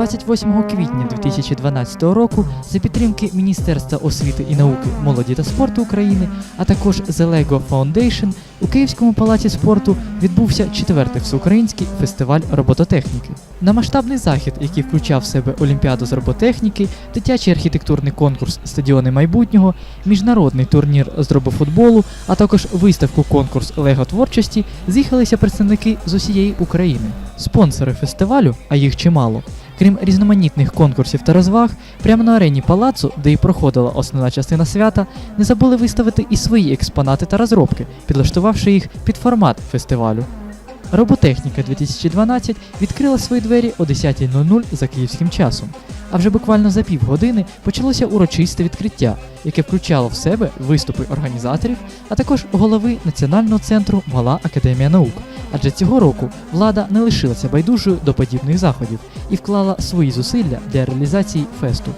28 квітня 2012 року за підтримки Міністерства освіти і науки, молоді та спорту України, а також The Lego Foundation у Київському палаці спорту відбувся четвертий всеукраїнський фестиваль робототехніки. На масштабний захід, який включав в себе Олімпіаду з роботехніки, дитячий архітектурний конкурс Стадіони майбутнього, міжнародний турнір з робофутболу, а також виставку конкурс Лего творчості, з'їхалися представники з усієї України. Спонсори фестивалю, а їх чимало, крім різноманітних конкурсів та розваг, прямо на арені палацу, де і проходила основна частина свята, не забули виставити і свої експонати та розробки, підлаштувавши їх під формат фестивалю. Роботехніка 2012 відкрила свої двері о 10.00 за київським часом. А вже буквально за півгодини почалося урочисте відкриття, яке включало в себе виступи організаторів, а також голови Національного центру Мала Академія наук. Адже цього року влада не лишилася байдужою до подібних заходів і вклала свої зусилля для реалізації фесту.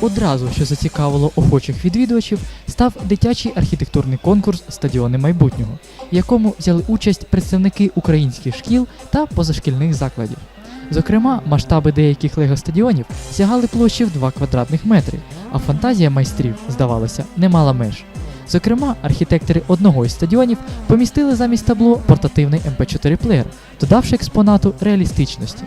Одразу, що зацікавило охочих відвідувачів, став дитячий архітектурний конкурс Стадіони майбутнього, в якому взяли участь представники українських шкіл та позашкільних закладів. Зокрема, масштаби деяких лего-стадіонів сягали площі в 2 квадратних метри, а фантазія майстрів, здавалося, не мала меж. Зокрема, архітектори одного із стадіонів помістили замість табло портативний MP4 плеєр, додавши експонату реалістичності.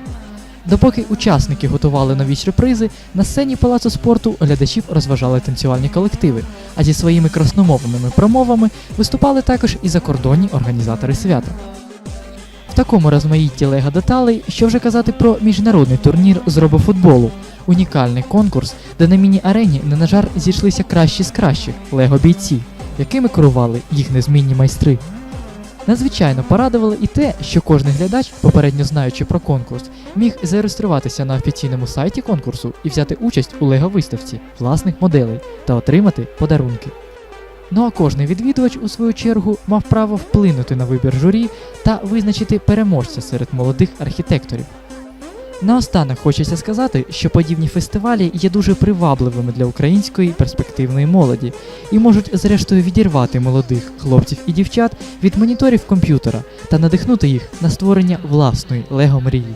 Допоки учасники готували нові сюрпризи, на сцені палацу спорту глядачів розважали танцювальні колективи, а зі своїми красномовними промовами виступали також і закордонні організатори свята. Такому розмаїтті лего деталей, що вже казати про міжнародний турнір з робофутболу, унікальний конкурс, де на міні-арені не на жар зійшлися кращі з кращих лего бійці, якими керували їх незмінні майстри. Надзвичайно порадувало і те, що кожен глядач, попередньо знаючи про конкурс, міг зареєструватися на офіційному сайті конкурсу і взяти участь у лего-виставці власних моделей та отримати подарунки. Ну а кожний відвідувач, у свою чергу, мав право вплинути на вибір журі та визначити переможця серед молодих архітекторів. Наостанок хочеться сказати, що подібні фестивалі є дуже привабливими для української перспективної молоді і можуть зрештою відірвати молодих хлопців і дівчат від моніторів комп'ютера та надихнути їх на створення власної лего мрії.